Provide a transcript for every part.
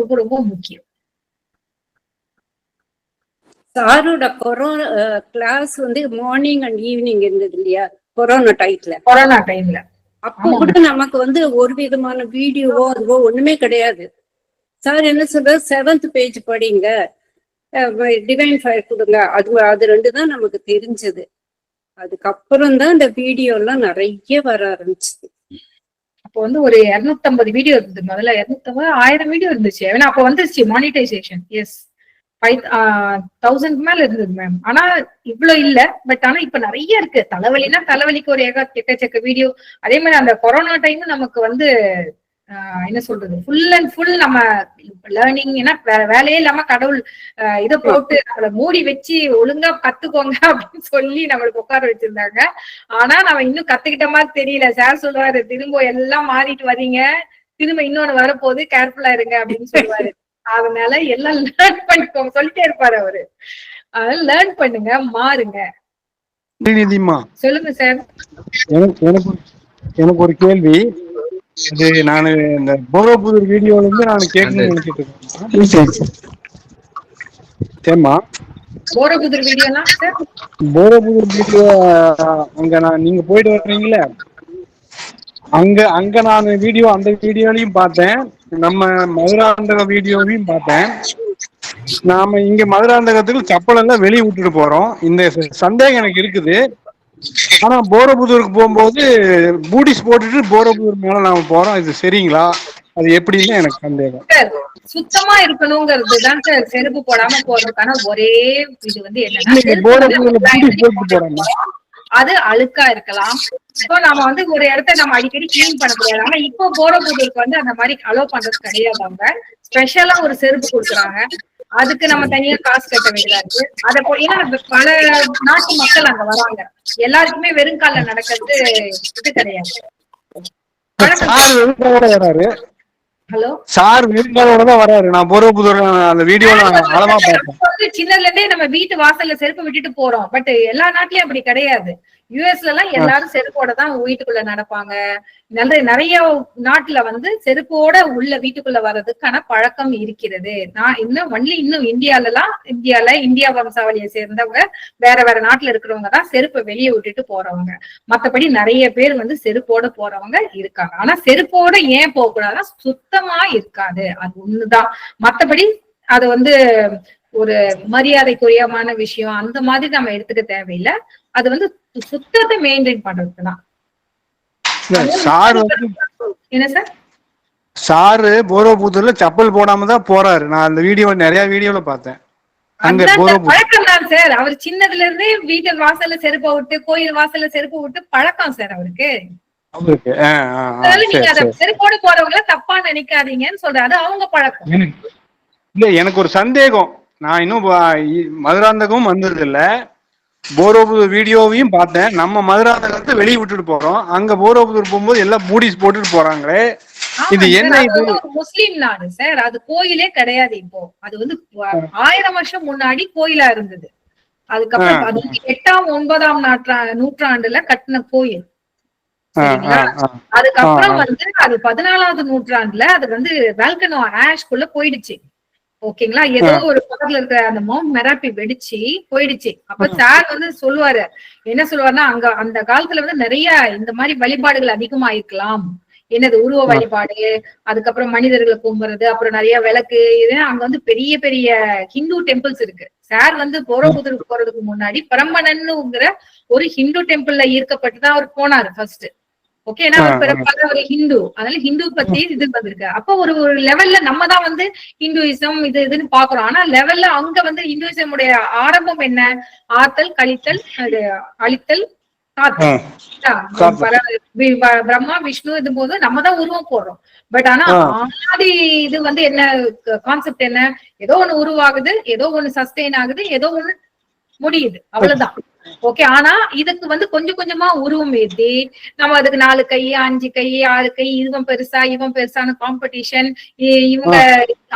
ரொம்ப ரொம்ப முக்கியம். சாரோட கொரோனா கிளாஸ் வந்து மார்னிங் அண்ட் ஈவினிங் இருந்தது இல்லையா? கொரோனா டைத்துல கொரோனா டைம்ல அப்போ. கூட நமக்கு வந்து ஒரு விதமான வீடியோவோ அதுவோ ஒண்ணுமே கிடையாது. சார் என்ன சொல்றாரு? செவன்த் பேஜ் படிங்க. டிவைன் ஃபயர் கொடுங்க. அது அது ரெண்டு தான் நமக்கு தெரிஞ்சது. அதுக்கப்புறம் தான் இந்த வீடியோ எல்லாம் நிறைய வர ஆரம்பிச்சது. அப்போ வந்து ஒரு 250 வீடியோ இருந்தது. முதல்ல 250 ஆயிரம் வீடியோ இருந்துச்சு. ஏன்னா அப்போ வந்துருச்சு மானிட்டைசேஷன் எஸ் ஃபைவ் தௌசண்ட் மேல இருந்தது மேம் ஆனா இவ்வளவு இல்ல. பட் ஆனா இப்ப நிறைய இருக்கு. தலைவலினா தலைவலிக்கு ஒரு ஏகா எக்கச்சக்க வீடியோ அதே மாதிரி அந்த கொரோனா டைம் நமக்கு வந்து என்ன சொல்றது? ஃபுல் அண்ட் ஃபுல் நம்ம லேர்னிங் ஏன்னா வே- வேலையே இல்லாம கடவுள் இதை போட்டு நம்மள மூடி வச்சு ஒழுங்கா கத்துக்கோங்க அப்படின்னு சொல்லி நம்மளுக்கு உட்கார வச்சிருந்தாங்க. ஆனா நம்ம இன்னும் கத்துக்கிட்ட மாதிரி தெரியல. சார் சொல்றாரு திரும்ப எல்லாம் மாறிட்டு வர்றீங்க. திரும்ப இன்னொன்னு வரப்போகுது. கேர்ஃபுல்லா இருங்க அப்படின்னு சொல்லுவாரு. அதனால எல்லாம் லேர்ன் பண்ணிக்கோங்க. சொல்லிட்டே இருப்பாரு அவரு. அதனால லேர்ன் பண்ணுங்க மாறுங்க. சொல்லுங்க சார் எனக்கு ஒரு கேள்வி. இது நான் இந்த போரோபுதூர் வீடியோல இருந்து நான் கேட்கணும்னு நினைச்சிட்டு இருக்கேன் ஏமா போரபுதூர் சார் போரோபுதூர் வீடியோ அங்க நான் நீங்க போயிட்டு வர்றீங்களே அங்க அங்க நான் வீடியோ அந்த வீடியோலையும் பார்த்தேன். நம்ம மதுராந்தக வீடியோவையும் பார்த்தேன். நாம இங்க மதுராந்தகத்துக்கு சப்பல் எல்லாம் வெளியே விட்டுட்டு போறோம். இந்த சந்தேகம் எனக்கு இருக்குது. ஆனா போரபுதூருக்கு போகும்போது பூடிஸ் போட்டுட்டு போரபுதூர் மேல நாம போறோம். இது சரிங்களா? அது எப்படின்னு எனக்கு சந்தேகம். சுத்தமா இருக்கணுங்கிறது தான் சார் செருப்பு போடாம போறதுக்கான ஒரே இது வந்து என்னன்னா அது அழுக்கா இருக்கலாம். இப்போ நாம வந்து ஒரு இடத்த நம்ம அடிக்கடி கிளீன் பண்ண முடியாது. ஆனா இப்போ போரபுதூருக்கு வந்து அந்த மாதிரி அலோவ் பண்றது கிடையாது அவங்க. ஸ்பெஷலா ஒரு செருப்பு கொடுக்குறாங்க. அதுக்கு நம்ம தனியா காசு கட்ட வேண்டியதா இருக்கு. அத போ ஏன்னா பல நாட்டு மக்கள் அங்க வராங்க எல்லாருக்குமே வெறுங்கால நடக்கிறது இது கிடையாது. ஹலோ? சார் வெறுங்காலோட தான் வராரு. நான் போரபுதூர் அந்த நான் ஆழமா பார்த்தேன் சின்னதுல இருந்தே நம்ம வீட்டு வாசல்ல செருப்பு விட்டுட்டு போறோம். பட் எல்லா நாட்டிலயும் அப்படி கிடையாது. யுஎஸ்ல எல்லாம் எல்லாரும் செருப்போட தான் வீட்டுக்குள்ள நடப்பாங்க. நல்ல நிறைய நாட்டுல வந்து செருப்போட உள்ள வீட்டுக்குள்ள வர்றதுக்கான பழக்கம் இருக்கிறது. நான் இன்னும் ஒன்லி இன்னும் இந்தியால எல்லாம் இந்தியால இந்தியா வம்சாவளியை சேர்ந்தவங்க வேற வேற நாட்டுல இருக்கிறவங்க தான் செருப்பை வெளியே விட்டுட்டு போறவங்க. மத்தபடி நிறைய பேர் வந்து செருப்போட போறவங்க இருக்காங்க. ஆனா செருப்போட ஏன் போக கூடாதுன்னா சுத்தமா இருக்காது அது ஒண்ணுதான். மத்தபடி அது வந்து ஒரு மரியாதைக்குரியமான விஷயம். அந்த மாதிரி நம்ம எடுத்துக்க தேவையில்லை. அது வந்து சுத்தத்தை மெயின்டைன் பண்றதுக்கு தான் சார் என்ன சார்? சாரு போரோபுதூர்ல செப்பல் போடாம தான் போறாரு. நான் அந்த வீடியோ நிறைய வீடியோல பார்த்தேன். அங்க பழக்கம் தான் சார். அவர் சின்னதுல இருந்தே வீட்டு வாசல்ல செருப்பை விட்டு கோயில் வாசல்ல செருப்பு விட்டு பழக்கம் சார் அவருக்கு. நீங்க அத சரி. செருப்போட போறவங்கள தப்பா நினைக்காதீங்கன்னு சொல்றாரு அது அவங்க பழக்கம். இல்ல எனக்கு ஒரு சந்தேகம். நான் இன்னும் மதுராந்தகமும் வந்தது இல்ல போரோபுதூர் வீடியோவையும் பார்த்தேன். நம்ம மதுராந்தகத்தை வெளியே விட்டுட்டு போறோம். அங்க போரோபுதூர் போகும்போது எல்லாம் பூடிஸ் போட்டுட்டு போறாங்களே. இது என்ன இது? முஸ்லீம் நாடு சார். அது கோயிலே கிடையாது இப்போ. அது வந்து ஆயிரம் வருஷம் முன்னாடி கோயிலா இருந்தது. அதுக்கப்புறம். அது எட்டாம் ஒன்பதாம் நாற்றா நூற்றாண்டுல கட்டின கோயில். சரிங்களா. அதுக்கப்புறம். வந்து அது பதினாலாவது நூற்றாண்டுல அது வந்து வேல்கனோ ஆஷ்குள்ள போயிடுச்சு. ஓகேங்களா? ஏதோ ஒரு பக்கத்துல இருக்கிற அந்த மவுண்ட் மெராப்பி வெடிச்சு போயிடுச்சு. அப்ப சார் வந்து சொல்லுவாரு என்ன சொல்லுவாருன்னா அங்க அந்த காலத்துல வந்து நிறைய இந்த மாதிரி வழிபாடுகள் அதிகமா இருக்கலாம் என்னது உருவ வழிபாடு அதுக்கப்புறம் மனிதர்களை கும்புறது அப்புறம் நிறைய விளக்கு இது அங்க வந்து பெரிய பெரிய ஹிந்து டெம்பிள்ஸ் இருக்கு. சார் வந்து போரபுதூருக்கு போறதுக்கு முன்னாடி பரம்பனன்னுங்கிற ஒரு ஹிந்து டெம்பிள்ல ஈர்க்கப்பட்டு தான் அவர் போனாரு ஃபர்ஸ்ட் ஓகே ஏன்னா. பிறப்பால ஒரு ஹிந்து அதனால ஹிந்து பத்தி இது வந்திருக்கு. அப்ப ஒரு ஒரு லெவல்ல நம்ம தான் வந்து ஹிந்துயிசம் இது இதுன்னு பாக்குறோம் ஆனா லெவல்ல அங்க வந்து ஹிந்துயிசம் உடைய ஆரம்பம் என்ன? ஆத்தல் கழித்தல் அழித்தல் பிரம்மா விஷ்ணு இது போது நம்ம தான் உருவம் போடுறோம். பட் ஆனா. ஆதி இது வந்து என்ன கான்செப்ட் என்ன? ஏதோ ஒண்ணு உருவாகுது ஏதோ ஒண்ணு சஸ்டெயின் ஆகுது ஏதோ ஒண்ணு முடியுது. அவ்வளவுதான். ஓகே ஆனா இதுக்கு வந்து கொஞ்சம் கொஞ்சமா உருவம் ஏத்தி நம்ம அதுக்கு நாலு கை அஞ்சு கை ஆறு கை இவன் பெருசா இவன் பெருசான காம்படிஷன் இவங்க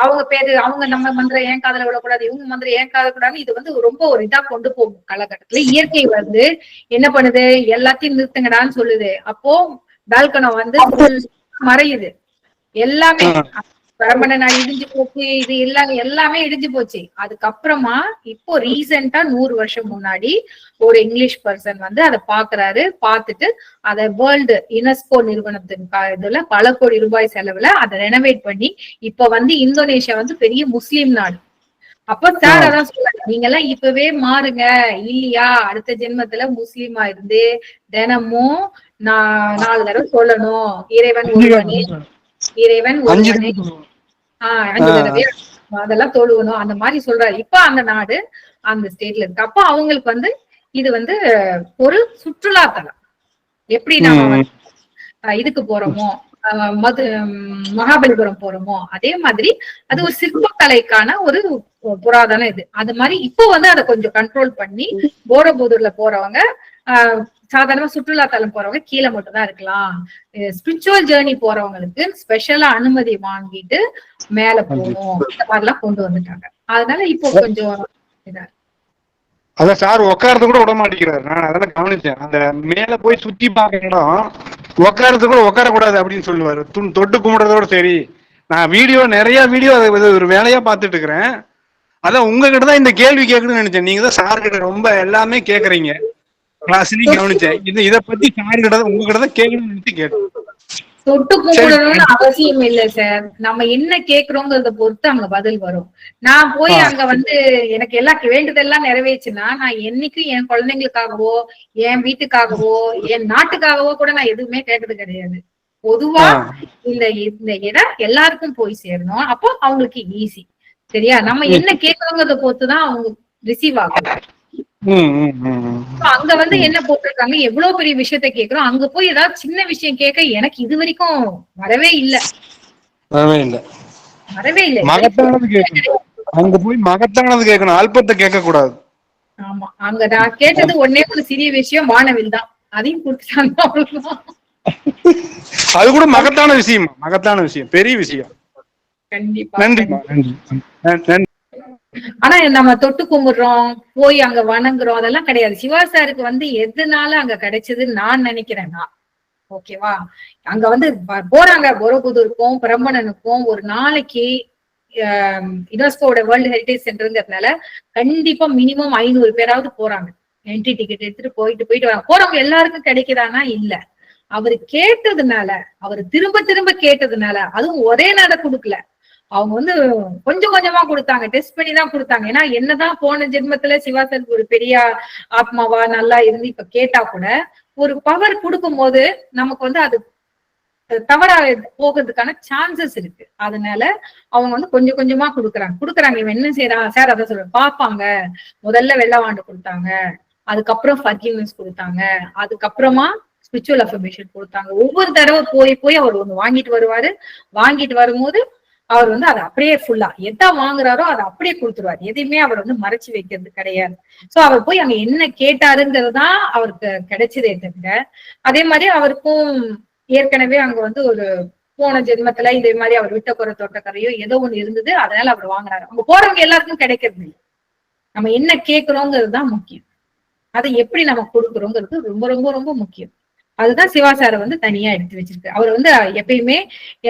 அவங்க பேரு அவங்க நம்ம மந்திரம் ஏன் காதல விடக்கூடாது இவங்க மந்திரம் ஏன் காதல கூடாது இது வந்து ரொம்ப ஒரு இதா கொண்டு போகும் காலகட்டத்துல. இயற்கை வந்து என்ன பண்ணுது? எல்லாத்தையும் நிறுத்துங்கடான்னு சொல்லுது. அப்போ பால்கனோ வந்து மறையுது. எல்லாமே பரம்பரை நாடு இடிஞ்சு போச்சு இது எல்லாம் எல்லாமே இடிஞ்சு போச்சு. அதுக்கப்புறமா இப்போ ரீசெண்டா நூறு வருஷம் முன்னாடி ஒரு இங்கிலீஷ் பர்சன் வந்து அதை பாக்குறாரு பார்த்துட்டு அதை வேர்ல்டு யுனெஸ்கோ நிறுவனத்தின் இதுல பல கோடி ரூபாய் செலவுல அதை ரெனோவேட் பண்ணி இப்ப வந்து இந்தோனேஷியா வந்து பெரிய முஸ்லீம் நாடு. அப்ப சார் அதான் சொல்றாரு நீங்க எல்லாம் இப்பவே மாறுங்க. இல்லையா? அடுத்த ஜென்மத்துல முஸ்லீமா இருந்து தினமும் நான் நாலு தடவை சொல்லணும். இறைவன் ஒருவனே இறைவன் ஒருவனே. ஆஹ் அஞ்சு தடவை அதெல்லாம் தொழுகணும் அந்த மாதிரி சொல்றாரு. இப்ப அந்த நாடு அந்த ஸ்டேட்ல இருக்கு. அப்ப அவங்களுக்கு வந்து இது வந்து ஒரு சுற்றுலா தலம். எப்படி நம்ம ம். வந்து, அஹ் இதுக்கு போறோமோ மது மகாபலிபுரம் போறோமோ அதே மாதிரி அது ஒரு சிற்பக்கலைக்கான ஒரு புராதன இது. அது மாதிரி இப்போ வந்து அதை கொஞ்சம் கண்ட்ரோல் பண்ணி போரபூதூர்ல போறவங்க ஆஹ் சாதாரண சுற்றுலா தலம் போறவங்க கீழே மட்டும் தான் இருக்கலாம் ஸ்பிரிச்சுவல் ஜேர்னி போறவங்களுக்கு ஸ்பெஷலா அனுமதி வாங்கிட்டு மேல போகணும். இந்த மாதிரிலாம் கொண்டு வந்துட்டாங்க. அதனால இப்போ கொஞ்சம் இதா. அதான் சார் உட்கார்றது கூட விட மாட்டேங்கிறாரு. நான் அதெல்லாம் கவனிச்சேன். அந்த மேல போய் சுத்தி பார்க்க இடம் உட்கார்றது கூட உட்கார கூடாது அப்படின்னு சொல்லுவாரு. துண் தொட்டு கும்பிடுறதோட சரி. நான் வீடியோ நிறைய வீடியோ ஒரு வேலையா பார்த்துட்டு இருக்கிறேன். அதான் உங்ககிட்ட தான் இந்த கேள்வி கேட்கணும்னு நினைச்சேன். நீங்க தான் சார் கிட்ட ரொம்ப எல்லாமே கேக்குறீங்க. கிளாஸ்லயும் கவனிச்சேன். இது இத பத்தி சார் கிட்ட உங்ககிட்ட தான் கேட்கணும்னு நினைச்சு கேட்டேன். தொட்டு கும்பிடணும்னு அவசியம் இல்ல சார் நம்ம என்ன கேக்குறோங்கிறத பொறுத்து அங்க பதில் வரும். நான் போய். அங்க வந்து எனக்கு எல்லா வேண்டுதெல்லாம் நிறைவேச்சுன்னா நான் என்னைக்கும் என் குழந்தைங்களுக்காகவோ என் வீட்டுக்காகவோ என் நாட்டுக்காகவோ கூட நான் எதுவுமே கேட்டது கிடையாது. பொதுவா. இந்த இந்த இடம் எல்லாருக்கும் போய் சேரணும். அப்போ அவங்களுக்கு ஈஸி சரியா? நம்ம என்ன கேக்குறோங்கிறத பொறுத்து தான் அவங்க ரிசீவ் ஆகும் அங்க வந்து என்ன போட்டிருக்காங்க? எவ்வளவு பெரிய விஷயத்த கேக்குறோம் அங்க போய் ஏதாவது சின்ன விஷயம் கேட்க எனக்கு இது வரைக்கும் வரவே இல்ல. வரவே இல்ல. வரவே இல்ல. மகத்தானது கேட்கணும். அங்க போய் மகத்தானது கேட்கணும். அல்பத்தை கேட்க கூடாது ஆமா. அங்க நான் கேட்டது ஒன்னே ஒரு சிறிய விஷயம். வானவில் தான். அதையும் கொடுத்துட்டாங்க அது கூட மகத்தான விஷயம்? மகத்தான விஷயம். பெரிய விஷயம். கண்டிப்பா. நன்றி. நன்றி. ஆனா நம்ம தொட்டு கும்பிடுறோம் போய் அங்க வணங்குறோம் அதெல்லாம் கிடையாது. சிவா சாருக்கு வந்து எதுனால அங்க கிடைச்சதுன்னு நான் நினைக்கிறேன் நான். ஓகேவா? அங்க வந்து போறாங்க. பொரபுதூருக்கும் பிரம்மணனுக்கும் ஒரு நாளைக்கு யுனெஸ்கோட வேர்ல்டு ஹெரிடேஜ் சென்டருங்கிறதுனால கண்டிப்பா மினிமம் ஐநூறு பேராவது போறாங்க. என்ட்ரி டிக்கெட் எடுத்துட்டு போயிட்டு போயிட்டு வராங்க. போறவங்க எல்லாருக்கும் கிடைக்குதானா? இல்ல. அவரு கேட்டதுனால அவர் திரும்ப திரும்ப கேட்டதுனால அதுவும் ஒரே நட கொடுக்கல. அவங்க வந்து கொஞ்சம் கொஞ்சமா கொடுத்தாங்க டெஸ்ட் பண்ணி தான் கொடுத்தாங்க. ஏன்னா என்னதான் போன ஜென்மத்துல சிவாசன் ஒரு பெரிய ஆத்மாவா நல்லா இருந்து இப்ப கேட்டா கூட ஒரு பவர் கொடுக்கும் போது நமக்கு வந்து அது தவறா போகிறதுக்கான சான்சஸ் இருக்கு. அதனால அவங்க வந்து கொஞ்சம் கொஞ்சமா கொடுக்குறாங்க. கொடுக்குறாங்க. இவன் என்ன செய்யறான் சார் அதான் சொல்றேன். பாப்பாங்க. முதல்ல வெள்ளவாண்டு கொடுத்தாங்க. அதுக்கப்புறம் ஃபர்கிவ்னஸ் கொடுத்தாங்க. அதுக்கப்புறமா ஸ்பிரிச்சுவல் அஃபர்மேஷன் கொடுத்தாங்க. ஒவ்வொரு தடவை போய் போய் அவர் ஒண்ணு வாங்கிட்டு வருவாரு. வாங்கிட்டு வரும்போது அவர் வந்து அதை அப்படியே ஃபுல்லா எதா வாங்குறாரோ அதை அப்படியே கொடுத்துருவாரு. எதையுமே அவர் வந்து மறைச்சு வைக்கிறது கிடையாது. சோ அவர் போய் அங்க என்ன கேட்டாருங்கிறது தான் அவருக்கு கிடைச்சதே தவிர அதே மாதிரி அவருக்கும் ஏற்கனவே அங்க வந்து ஒரு போன ஜென்மத்துல இதே மாதிரி அவர் விட்ட குறை தோட்டக்கரையோ ஏதோ ஒண்ணு இருந்தது அதனால அவர் வாங்குறாரு. அங்க போறவங்க எல்லாருக்கும் கிடைக்கிறது இல்லை. நம்ம என்ன கேட்கிறோங்கிறது தான் முக்கியம். அதை எப்படி நம்ம கொடுக்குறோங்கிறது ரொம்ப ரொம்ப ரொம்ப முக்கியம். அதுதான் சிவா சாரை வந்து தனியா எடுத்து வச்சிருக்கு. அவர் வந்து எப்பயுமே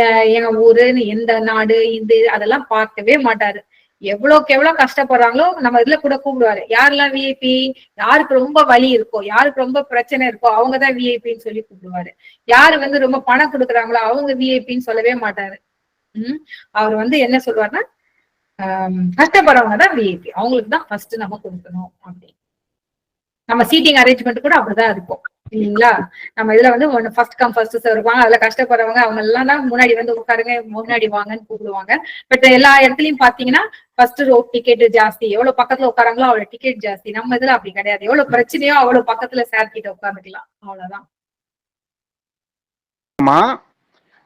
அஹ் எங்க ஊருன்னு எந்த நாடு இது அதெல்லாம் பார்க்கவே மாட்டாரு. எவ்வளோக்கு எவ்வளவு கஷ்டப்படுறாங்களோ நம்ம இதுல கூட கூப்பிடுவாரு. யாரெல்லாம் விஐபி யாருக்கு ரொம்ப வலி இருக்கோ யாருக்கு ரொம்ப பிரச்சனை இருக்கோ அவங்க தான் விஐபின்னு சொல்லி கூப்பிடுவாரு. யாரு வந்து ரொம்ப பணம் கொடுக்குறாங்களோ அவங்க விஐபின்னு சொல்லவே மாட்டாரு. உம் அவர் வந்து என்ன சொல்லுவாருன்னா ஆஹ் கஷ்டப்படுறவங்க தான் விஐபி அவங்களுக்கு தான் ஃபர்ஸ்ட் நம்ம கொடுக்கணும் அப்படி நம்ம சீட்டிங் அரேஞ்ச்மெண்ட் கூட அப்படிதான் இருக்கும். இல்லைங்களா? நம்ம இதுல வந்து ஒன்னு ஃபர்ஸ்ட் கம் ஃபர்ஸ்ட் இருப்பாங்க அதுல கஷ்டப்படுறவங்க அவங்க எல்லாம் தான் முன்னாடி வந்து உட்காருங்க முன்னாடி வாங்கன்னு கூப்பிடுவாங்க. பட் எல்லா இடத்துலயும் பாத்தீங்கன்னா ஃபர்ஸ்ட் ரோ டிக்கெட் ஜாஸ்தி. எவ்வளவு பக்கத்துல உட்காராங்களோ அவ்வளவு டிக்கெட் ஜாஸ்தி. நம்ம இதுல அப்படி கிடையாது. எவ்வளவு பிரச்சனையோ அவ்வளவு பக்கத்துல சேர் கிட்ட உட்காந்துக்கலாம் அவ்வளவுதான். ஆமா.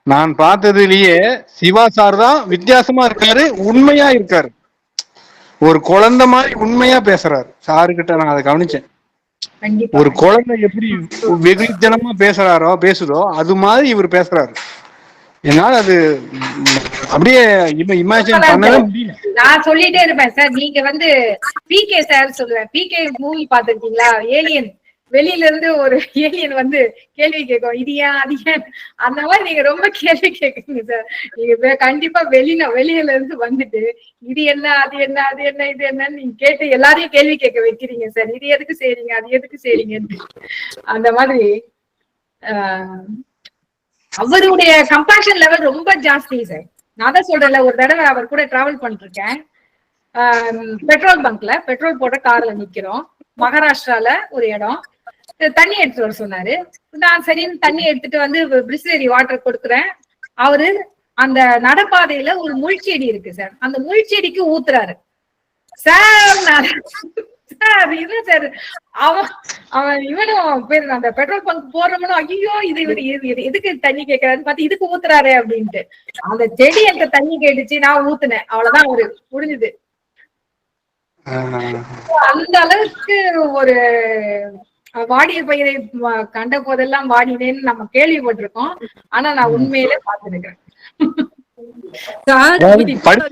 நான் பார்த்ததுலயே சிவா சார் தான் வித்தியாசமா இருக்காரு உண்மையா இருக்காரு. ஒரு குழந்தை மாதிரி உண்மையா பேசுறாரு. சாருகிட்ட நான் அதை கவனிச்சேன். ஒரு குழந்தை எப்படி வெகுஜனமா பேசுறாரோ பேசுதோ அது மாதிரி இவர் பேசுறாரு. என்னால அது அப்படியே இமேஜின் பண்ணவே முடியல. நான் சொல்லிட்டே இருப்பேன் சார். நீங்க வந்து பிகே சார் சொல்லுவேன். பிகே மூவி பாத்திருக்கீங்களா ஏலியன் வெளியில இருந்து ஒரு ஏலியன் வந்து கேள்வி கேட்கும். இது ஏன்? அது ஏன்? அந்த மாதிரி நீங்க ரொம்ப கேள்வி கேட்குறீங்க சார் நீங்க கண்டிப்பா வெளியில வெளியில இருந்து வந்துட்டு இது என்ன அது என்ன அது என்ன இது என்னன்னு நீங்க கேட்டு எல்லாரையும் கேள்வி கேட்க வைக்கிறீங்க சார் இது எதுக்கு செய்றீங்க? அது எதுக்கு செய்றீங்கன்னு. அந்த மாதிரி ஆஹ், அவருடைய கம்பேஷன் லெவல் ரொம்ப ஜாஸ்தி சார் நான் தான் சொல்றேன்ல ஒரு தடவை அவர் கூட டிராவல் பண்ணிட்டு இருக்கேன் பெட்ரோல் பங்க்ல பெட்ரோல் போட்ட கார்ல நிக்கிறோம். மகாராஷ்டிரால ஒரு இடம். தண்ணி எடுத்து வர சொன்னாரு. நான் சரின்னு தண்ணி எடுத்துட்டு வந்து பிரிஸ்லரி வாட்டர் கொடுக்குறேன். அவரு அந்த நடப்பாதையில ஒரு முள்செடி இருக்கு சார் அந்த முள்செடிக்கு ஊத்துறாரு. சார் சார் இல்ல சார் அவன் அவன் இவனும் பேர் அந்த பெட்ரோல் பங்க் போடுறவனும் ஐயோ இது இவரு இது- இது எதுக்கு தண்ணி கேட்கறாருன்னு பார்த்து இதுக்கு ஊத்துறாரு அப்படின்ட்டு. அந்த செடி எனக்கு தண்ணி கேட்டுச்சு நான் ஊத்துனேன். அவ்வளவுதான் ஒரு முடிஞ்சது. அந்த அளவுக்கு ஒரு வாடிய பயிரை கண்ட போதெல்லாம் வாடினேன்னு நம்ம கேள்விப்பட்டிருக்கோம். ஆனா நான் உண்மையிலே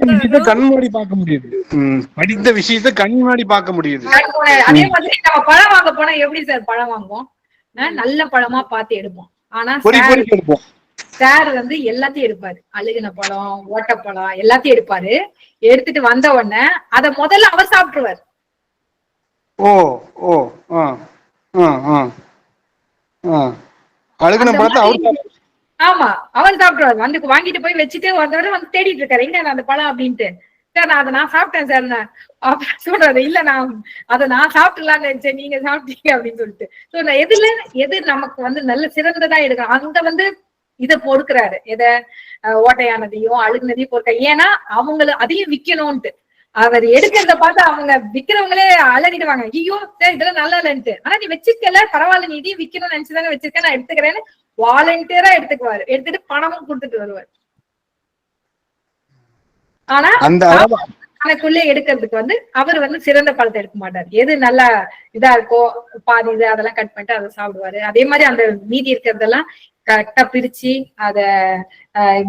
விஷயத்த கண் மூடி பார்க்க முடியுது. ம், படித்த விஷயத்த கண் மூடி பார்க்க முடியுது. அதே மாதிரி நம்ம பழம் வாங்க போனா எப்படி சார் பழம் வாங்குவோம்? நல்ல பழமா பார்த்து எடுப்போம். ஆனா சார் பொறி எடுப்போம். சார் வந்து எல்லாத்தையும் எடுப்பாரு. அழுகின பழம் ஓட்டப்பழம் எல்லாத்தையும் எடுப்பாரு. எடுத்துட்டு வந்த உடனே அத முதல்ல அவர் சாப்பிட்டுருவாரு. ஓ ஓ அழுகுன பழத்தை அவர் ஆமா அவர் சாப்பிட்டுருவாரு வந்து வாங்கிட்டு போய் வச்சுட்டு வந்தவரை வந்து தேடிட்டு இருக்காரு. எங்க அந்த பழம் அப்படின்ட்டு. சார் நான் அதை நான் சாப்பிட்டேன் சார். நான் சொல்றாரு இல்ல நான் அதை நான் சாப்பிடலாம்னு நினைச்சேன் நீங்க சாப்பிட்டீங்க அப்படின்னு சொல்லிட்டு. சோ நான் எதுல எது நமக்கு வந்து நல்ல சிறந்ததா எடுக்கணும் அங்க வந்து இத பொறுக்கிறாரு. எதை ஓட்டையானதையும் அழுகுனதையும் பொறுக்க ஏன்னா அவங்கள அதையும் விக்கணும்ட்டு அவர் எடுக்கிறத பார்த்து அவங்க விக்கிறவங்களே அலறிடுவாங்க. ஐயோ சார் இதெல்லாம் நல்லா இல்லைன்ட்டு. ஆனா நீ வச்சிருக்கல பரவாயில்ல நீ இதையும் விக்கணும்னு நினைச்சுதானே வச்சிருக்க நான் எடுத்துக்கிறேன்னு வாலண்டியரா எடுத்துக்குவாரு. எடுத்துட்டு பணமும் கொடுத்துட்டு வருவாரு. ஆனா தனக்குள்ளே எடுக்கிறதுக்கு வந்து அவர் வந்து சிறந்த பழத்தை எடுக்க மாட்டார். எது நல்லா இதா இருக்கோ பாதி இது அதெல்லாம் கட் பண்ணிட்டு அதை சாப்பிடுவாரு. அதே மாதிரி அந்த மீதி இருக்கிறதெல்லாம் கரெக்டா பிரிச்சு அத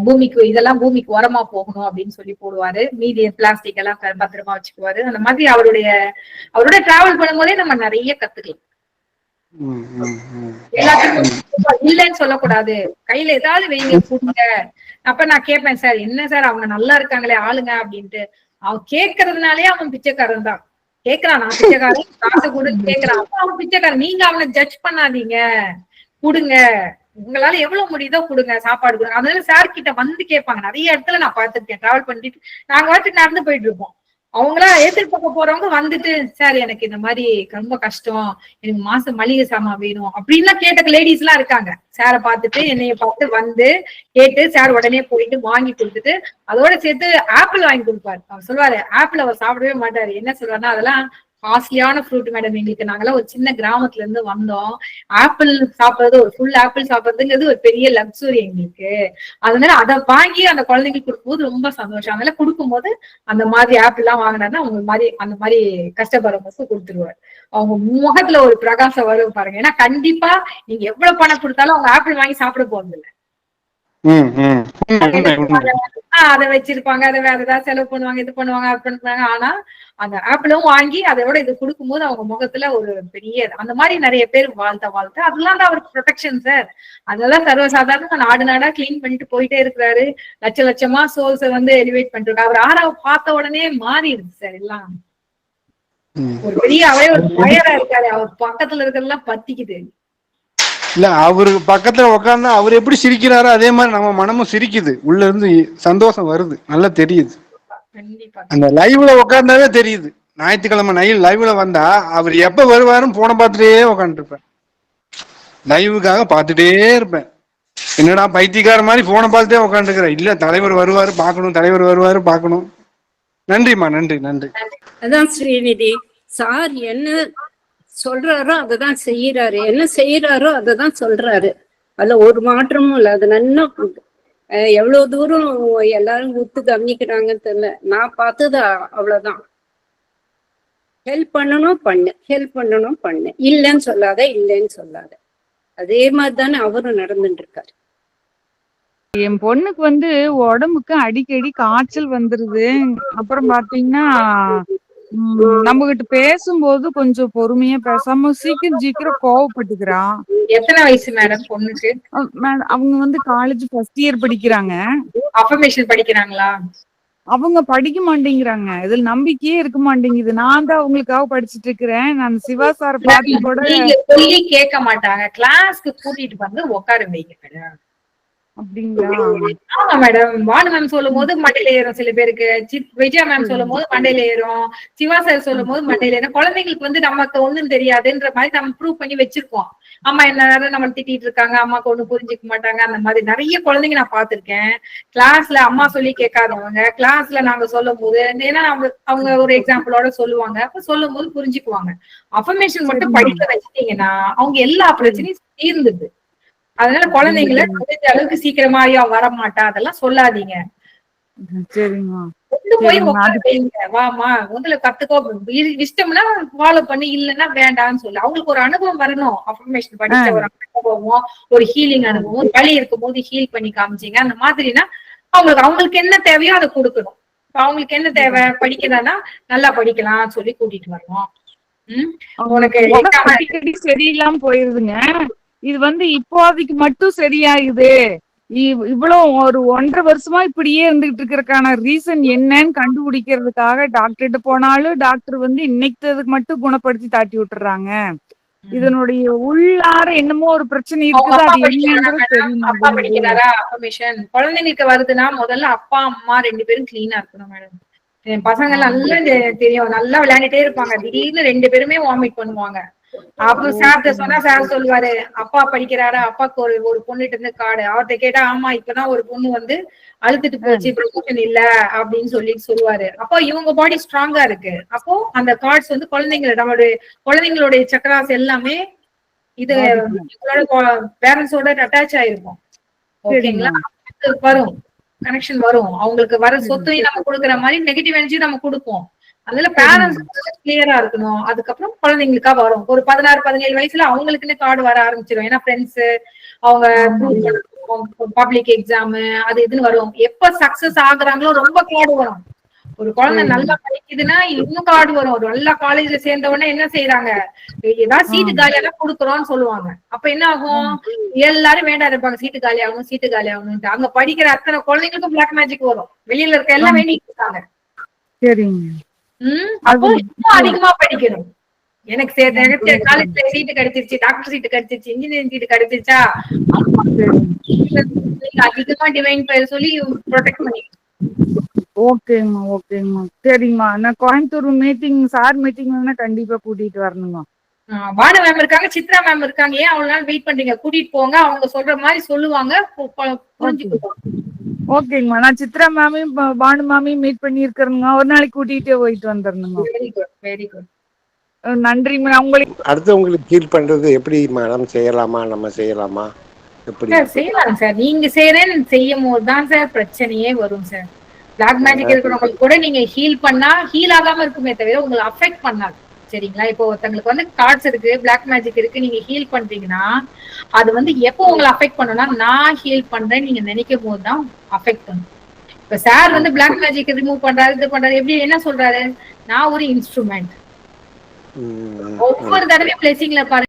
பூமிக்கு இதெல்லாம் பூமிக்கு உரமா போகணும் அப்படின்னு சொல்லி போடுவாரு. மீதி பிளாஸ்டிக் எல்லாம் பத்திரமா வச்சுக்குவாரு. அந்த மாதிரி அவருடைய அவரோட டிராவல் பண்ணும்போதே நம்ம நிறைய கத்துக்கலாம். எல்லாத்துக்கும் இல்லைன்னு சொல்லக்கூடாது. கையில ஏதாவது வைங்க கொடுங்க. அப்ப நான் கேட்பேன் சார் என்ன சார்? அவங்க நல்லா இருக்காங்களே ஆளுங்க அப்படின்ட்டு. அவன் கேட்கறதுனாலே அவன் பிச்சைக்காரன் தான். கேக்குறான் நான் பிச்சைக்காரன் காசு கொடு. கேக்குறான் அப்ப அவன் பிச்சைக்காரன். நீங்க அவனை ஜட்ஜ் பண்ணாதீங்க. கொடுங்க. உங்களால எவ்வளவு முடியுதோ கொடுங்க சாப்பாடு கொடுங்க. அதனால சார் கிட்ட வந்து கேட்பாங்க. நிறைய இடத்துல நான் பார்த்திருக்கேன். டிராவல் பண்ணிட்டு நாங்க வாட்டு நடந்து போயிட்டு இருப்போம். அவங்களா எதிர்பார்க்க போறவங்க வந்துட்டு சார் எனக்கு இந்த மாதிரி ரொம்ப கஷ்டம். எனக்கு மாசம் மளிகை சாமான் வேணும். அப்படின்லாம் கேட்ட லேடிஸ் எல்லாம் இருக்காங்க. சாரை பார்த்துட்டு என்னைய பார்த்து வந்து கேட்டு சார் உடனே போயிட்டு வாங்கி கொடுத்துட்டு அதோட சேர்த்து ஆப்பிள் வாங்கி கொடுப்பாரு. அவர் சொல்லுவாரு ஆப்பிள் அவர் சாப்பிடவே மாட்டாரு. என்ன சொல்றாருன்னா அதெல்லாம் காஸ்ட்லியான ஃப்ரூட் மேடம் எங்களுக்கு நாங்கெல்லாம் ஒரு சின்ன கிராமத்துல இருந்து வந்தோம். ஆப்பிள் சாப்பிடுறது ஒரு ஃபுல் ஆப்பிள் சாப்பிடுறதுங்கிறது ஒரு பெரிய லக்ஸுரி எங்களுக்கு. அதனால அதை வாங்கி அந்த குழந்தைங்களுக்கு கொடுக்கும்போது ரொம்ப சந்தோஷம். அதனால கொடுக்கும்போது அந்த மாதிரி ஆப்பிள் எல்லாம் வாங்கினாருன்னா அவங்க மாதிரி அந்த மாதிரி கஷ்டப்படுறவங்களுக்கு கொடுத்துருவாரு. அவங்க முகத்துல ஒரு பிரகாசம் வரும் பாருங்க. ஏன்னா கண்டிப்பா நீங்க எவ்வளவு பணம் கொடுத்தாலும் அவங்க ஆப்பிள் வாங்கி சாப்பிட போறது இல்லை அதை வச்சிருப்பாங்க. அதை வேற ஏதாவது செலவு பண்ணுவாங்க இது பண்ணுவாங்க அது பண்ணுவாங்க. ஆனா அந்த ஆப்பிளும் வாங்கி அதோட இது கொடுக்கும்போது அவங்க முகத்துல ஒரு பெரிய அந்த மாதிரி நிறைய பேர் வாழ்த்த வாழ்த்த. அதெல்லாம் தான் அவருக்கு ப்ரொடெக்ஷன் சார் அதெல்லாம் சர்வசாதாரண நாடு நாடா கிளீன் பண்ணிட்டு போயிட்டே இருக்கிறாரு. லட்ச லட்சமா சோர்ஸ வந்து எலிவேட் பண்ணிட்டு அவர் ஆறாவை பார்த்த உடனே மாறிடுது சார் எல்லாம். ஒரு பெரிய அவரே ஒரு பயரா இருக்காரு. அவர் பக்கத்துல இருக்கிறதெல்லாம் பத்திக்குது. இல்ல அவரு பக்கத்துல உட்கார்ந்தா அவர் எப்படி சிரிக்கிறாரோ அதே மாதிரி நம்ம மனமும் சிரிக்குது. உள்ள இருந்து சந்தோஷம் வருது. நல்லா தெரியுது. கண்டிப்பா. அந்த லைவ்ல உட்கார்ந்தாவே தெரியுது. ஞாயிற்றுக்கிழமை நைல் லைவ்ல வந்தா அவர் எப்ப வருவாருன்னு போன பார்த்துட்டே உட்காந்துருப்பேன் லைவுக்காக பார்த்துட்டே இருப்பேன். என்னடா பைத்தியக்கார மாதிரி போனை பார்த்துட்டே உட்காந்துருக்கிறேன் இல்ல தலைவர் வருவாரு பார்க்கணும். தலைவர் வருவாரு பார்க்கணும். நன்றிம்மா நன்றி நன்றி. அதான் ஸ்ரீநிதி. சார் என்ன சொல்றாரோ அததான் செய்யறாரு. என்ன செய்யறாரோ அததான் சொல்றாரு. அதுல ஒரு மாற்றமும் இல்லை. அது நல்லா எவ்வளவு தூரம் எல்லாரும் ஒத்து கவனிக்கிறாங்கன்னு தெரியல. நான் பார்த்தது அவ்வளவுதான். ஹெல்ப் பண்ணணும் பண்ணு. ஹெல்ப் பண்ணணும் பண்ணு. இல்லைன்னு சொல்லாத இல்லைன்னு சொல்லாத. அதே மாதிரி தானே அவரும் நடந்துட்டு இருக்காரு என் பொண்ணுக்கு வந்து உடம்புக்கு அடிக்கடி காய்ச்சல் வந்துருது. அப்புறம் பாத்தீங்கன்னா நம்ம கிட்ட பேசும்போது கொஞ்சம் பொறுமையா பேசாம சீக்கிரம் சீக்கிரம் கோவப்பட்டுக்கிறான். எத்தனை வயசு மேடம் பொண்ணுக்கு? மேடம், அவங்க வந்து காலேஜ் ஃபர்ஸ்ட் இயர் படிக்கிறாங்க. அஃபர்மேஷன் படிக்கிறாங்களா? அவங்க படிக்க மாட்டேங்கிறாங்க. இதுல நம்பிக்கையே இருக்க மாட்டேங்குது. நான் தான் அவங்களுக்காக படிச்சிட்டு இருக்கிறேன். நான் சிவா சார் பார்த்து கூட சொல்லி கேட்க மாட்டாங்க. கிளாஸ்க்கு கூட்டிட்டு வந்து உட்கார வைங்க ஆமா மேடம் வானு மேம் சொல்லும் போது மண்டையில ஏறும் சில பேருக்கு. விஜயா மேம் சொல்லும் போது மண்டையில ஏறும். சிவா சார் சொல்லும் போது மண்டையில ஏறும். குழந்தைங்களுக்கு வந்து நமக்கு ஒண்ணும் தெரியாதுன்ற மாதிரி நம்ம ப்ரூவ் பண்ணி வச்சிருக்கோம். அம்மா என்ன நேரம் நம்ம திட்டிட்டு இருக்காங்க. அம்மாக்கு ஒண்ணும் புரிஞ்சுக்க மாட்டாங்க. அந்த மாதிரி நிறைய குழந்தைங்க நான் பாத்திருக்கேன் கிளாஸ்ல அம்மா சொல்லி கேட்காதவங்க. கிளாஸ்ல நாங்க சொல்லும் போது ஏன்னா அவங்க அவங்க ஒரு எக்ஸாம்பிளோட சொல்லுவாங்க. அப்ப சொல்லும் போது புரிஞ்சுக்குவாங்க. அஃபர்மேஷன் மட்டும் படிக்க வச்சுட்டீங்கன்னா அவங்க எல்லா பிரச்சனையும் தீர்ந்துது அதனால குழந்தைங்கள முடிஞ்ச அளவுக்கு சீக்கிரமா ஐயோ வர மாட்டா அதெல்லாம் சொல்லாதீங்க. கொண்டு போய் வாமா உங்களை கத்துக்கோ. இஷ்டம்னா ஃபாலோ பண்ணி இல்லைன்னா வேண்டாம்னு சொல்லு. அவங்களுக்கு ஒரு அனுபவம் வரணும். அஃபர்மேஷன் படிச்ச ஒரு அனுபவம் ஒரு ஹீலிங் அனுபவம் வலி இருக்கும் போது ஹீல் பண்ணி காமிச்சீங்க. அந்த மாதிரினா அவங்களுக்கு அவங்களுக்கு என்ன தேவையோ அதை கொடுக்கணும். அவங்களுக்கு என்ன தேவை? படிக்கிறதா நல்லா படிக்கலாம் சொல்லி கூட்டிட்டு வரணும். உம் உனக்கு சரியில்லாம போயிருதுங்க. இது வந்து இப்போதைக்கு மட்டும் சரியாகுது. இவ்- இவ்வளவு ஒரு ஒன்றரை வருஷமா இப்படியே இருந்துகிட்டு இருக்கறதுக்கான ரீசன் என்னன்னு கண்டுபிடிக்கிறதுக்காக டாக்டர்கிட்ட போனாலும் டாக்டர் வந்து இன்னைக்கு மட்டும் குணப்படுத்தி தாட்டி விட்டுறாங்க. இதனுடைய உள்ளார என்னமோ ஒரு பிரச்சனை இருக்குது அது என்னன்றது குழந்தைங்களுக்கு வருதுன்னா முதல்ல அப்பா அம்மா ரெண்டு பேரும் கிளீனா இருக்கணும் மேடம் என் பசங்க நல்லா தெரியும். நல்லா விளையாண்டுட்டே இருப்பாங்க. திடீர்னு ரெண்டு பேருமே வாமிட் பண்ணுவாங்க. அப்ப சார்ட்ட சொன்னா சார் சொல்லுவாரு அப்பா படிக்கிறாரா அப்பாக்கு ஒரு ஒரு பொண்ணுட்டு இருந்து கார்டு அவர்கிட்ட கேட்டா ஆமா இப்பதான் ஒரு பொண்ணு வந்து அழுத்துட்டு போச்சு ப்ரொமோஷன் இல்ல அப்படின்னு சொல்லி சொல்லுவாரு. அப்போ இவங்க பாடி ஸ்ட்ராங்கா இருக்கு. அப்போ அந்த கார்ட்ஸ் வந்து குழந்தைங்கள நம்மளுடைய குழந்தைங்களுடைய சக்கராஸ் எல்லாமே இது எங்களோட பேரண்ட்ஸோட அட்டாச் ஆயிருக்கும். ஓகேங்களா? அது வரும். கனெக்ஷன் வரும். அவங்களுக்கு வர சொத்தையும் நம்ம கொடுக்குற மாதிரி நெகட்டிவ் எனர்ஜி நம்ம கொடுப்போம். அதனால பேரண்ட்ஸ் கிளியரா இருக்கணும். அதுக்கப்புறம் குழந்தைங்களுக்கா வரும். ஒரு பதினாறு பதினேழு வயசுல அவங்களுக்குன்னு கார்டு வர ஆரம்பிச்சிடும் ஏன்னா ஃப்ரெண்ட்ஸ் அவங்க பப்ளிக் எக்ஸாம் அது இதுன்னு வரும். எப்ப சக்சஸ் ஆகுறாங்களோ ரொம்ப கார்டு வரும். ஒரு குழந்தை நல்லா படிக்குதுன்னா இன்னும் கார்டு வரும். ஒரு நல்ல காலேஜ்ல சேர்ந்த உடனே என்ன செய்யறாங்க ஏதாவது சீட்டு காலியா கொடுக்குறோம்னு சொல்லுவாங்க. அப்ப என்ன ஆகும்? எல்லாரும் வேண்டாம் இருப்பாங்க. சீட்டு காலி ஆகணும் சீட்டு காலி ஆகணும்ட்டு அங்க படிக்கிற அத்தனை குழந்தைங்களுக்கும் பிளாக் மேஜிக் வரும். வெளியில இருக்க எல்லாம் வேண்டிட்டு இருக்காங்க. சரிங்க. அதிகமா படிக்கணும். எனக்கு சேர்த்த காலேஜ்ல சீட்டு கிடைச்சிருச்சு டாக்டர் சீட்டு கிடைச்சிருச்சு இன்ஜினியரிங் சீட்டு கிடைச்சிருச்சா? அதிகமா டிவைன் பேர் சொல்லி ப்ரொடெக்ட் பண்ணி ஓகேங்கம்மா ஓகேங்கம்மா சரிங்கம்மா நான் கோயம்புத்தூர் மீட்டிங் சார் மீட்டிங் கண்டிப்பா கூட்டிட்டு வரணுங்க வான மேம் இருக்காங்க சித்ரா மேம் இருக்காங்க. ஏன் அவ்வளவு நாள் வெயிட் பண்றீங்க? கூட்டிட்டு போங்க அவங்க சொல்ற மாதிரி சொல்லுவாங்க பு- பு- புரிஞ்சுக்குவோம் ஓகேங்கம்மா. நான் சித்ரா மேமையும் பானு மாமையும் மீட் பண்ணியிருக்கிறேங்க ஒரு நாளைக்கு கூட்டிகிட்டே போயிட்டு வந்துடணுங்க வெரி குட் வெரி குட் நன்றிம்மா. உங்களுக்கு அடுத்தவங்களுக்கு ஹீல் பண்றது எப்படி மேடம் செய்யலாமா? நம்ம செய்யலாமா? எப்படி? சார் செய்யலாம் சார் நீங்க செய்யறேன்னு செய்யும் போது தான் சார் பிரச்சனையே வரும் சார் பிளாக் மேஜிக் இருக்கிறவங்களுக்கு கூட நீங்க ஹீல் பண்ணா ஹீல் ஆகாம இருக்குமே தவிர உங்களை அஃபெக்ட் பண்ணாது. சரிங்களா? இப்போ ஒருத்தங்களுக்கு வந்து கார்ட்ஸ் இருக்கு பிளாக் மேஜிக் இருக்கு நீங்க ஹீல் பண்றீங்கன்னா அது வந்து எப்போ உங்களை அஃபெக்ட் பண்ணும்னா நான் ஹீல் பண்றேன்னு நீங்க நினைக்கும் போது தான் அஃபெக்ட் பண்ணும். இப்ப சார் வந்து பிளாக் மேஜிக் ரிமூவ் பண்றாரு இது பண்றாரு எப்படி என்ன சொல்றாரு? நான் ஒரு இன்ஸ்ட்ருமெண்ட். ஒவ்வொரு தடவையும் பிளேசிங்ல பாருங்க.